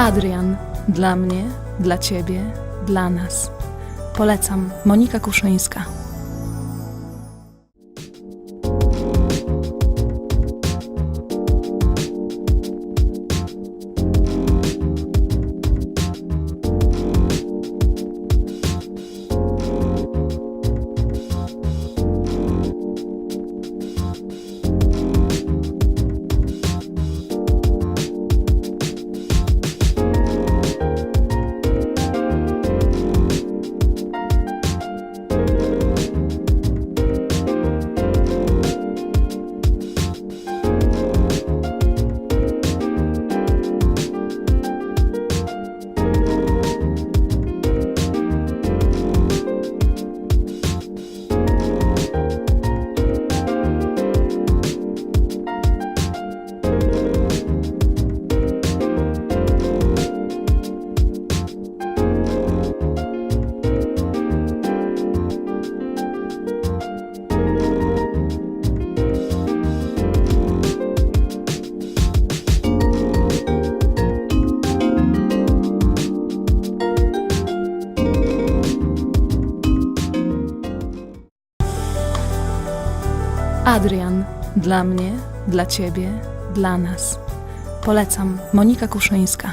Adrian, dla mnie, dla ciebie, dla nas. Polecam Monika Kuszyńska. Adrian, dla mnie, dla ciebie, dla nas. Polecam Monika Kuszyńska.